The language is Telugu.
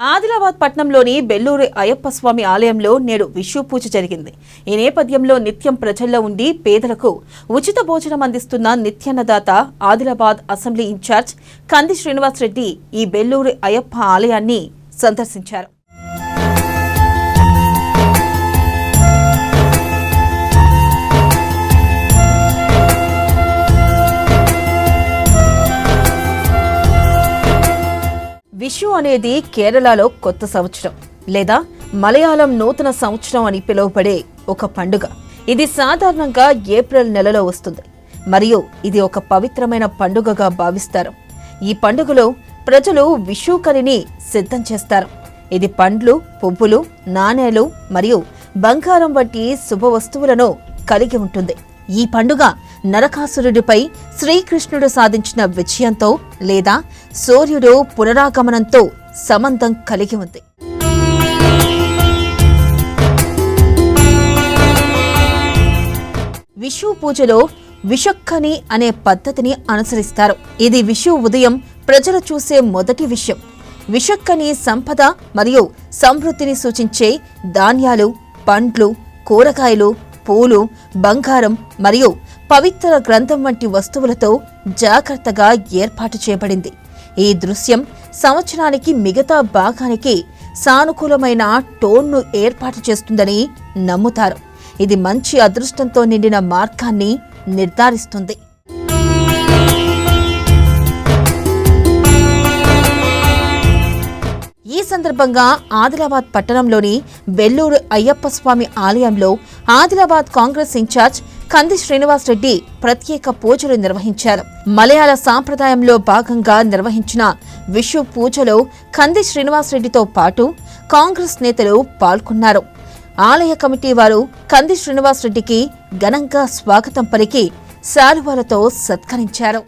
ఆదిలాబాద్ పట్నంలోని బెల్లూరు అయ్యప్ప స్వామి ఆలయంలో నేడు విషు పూజ జరిగింది. ఈ నేపథ్యంలో నిత్యం ప్రజల్లో ఉండి పేదలకు ఉచిత భోజనం అందిస్తున్న నిత్యాన్నదాత ఆదిలాబాద్ అసెంబ్లీ ఇన్ఛార్జ్ కంది శ్రీనివాస్ రెడ్డి ఈ బెల్లూరు అయ్యప్ప ఆలయాన్ని సందర్శించారు. విషు అనేది కేరళలో కొత్త సంవత్సరం లేదా మలయాళం నూతన సంవత్సరం అని పిలువబడే ఒక పండుగ. ఇది సాధారణంగా ఏప్రిల్ నెలలో వస్తుంది. మరియు ఇది ఒక పవిత్రమైన పండుగగా భావిస్తారు. ఈ పండుగలో ప్రజలు విషుకరిని సిద్ధం చేస్తారు. ఇది పండ్లు పువ్వులు నాణేలు మరియు బంగారం వంటి శుభ వస్తువులను కలిగి ఉంటుంది. ఈ పండుగ నరకాసురుడిపై శ్రీకృష్ణుడు సాధించిన విజయంతో లేదా సూర్యుడు పునరాగమనంతో సంబంధం కలిగి ఉంది. విషు పూజలో విషక్కని అనే పద్ధతిని అనుసరిస్తారు. ఇది విషు ఉదయం ప్రజలు చూసే మొదటి విషయం. విషక్కని సంపద మరియు సమృద్ధిని సూచించే ధాన్యాలు పండ్లు కూరగాయలు పూలు బంగారం మరియు పవిత్ర గ్రంథం వంటి వస్తువులతో జాగ్రత్తగా ఏర్పాటు చేయబడింది. ఈ దృశ్యం సంవత్సరానికి మిగతా భాగానికి సానుకూలమైన టోన్ను ఏర్పాటు చేస్తుందని నమ్ముతారు. ఇది మంచి అదృష్టంతో నిండిన మార్గాన్ని నిర్ధారిస్తుంది. సందర్భంగా ఆదిలాబాద్ పట్టణంలోని బెల్లూరు అయ్యప్ప స్వామి ఆలయంలో ఆదిలాబాద్ కాంగ్రెస్ ఇన్ఛార్జ్ కంది శ్రీనివాస్ రెడ్డి ప్రత్యేక పూజలు నిర్వహించారు. మలయాళ సాంప్రదాయంలో భాగంగా నిర్వహించిన విషు పూజలో కంది శ్రీనివాస్ రెడ్డితో పాటు కాంగ్రెస్ నేతలు పాల్గొన్నారు. ఆలయ కమిటీ వారు కంది శ్రీనివాస్ రెడ్డికి ఘనంగా స్వాగతం పలికి శాలువాలతో సత్కరించారు.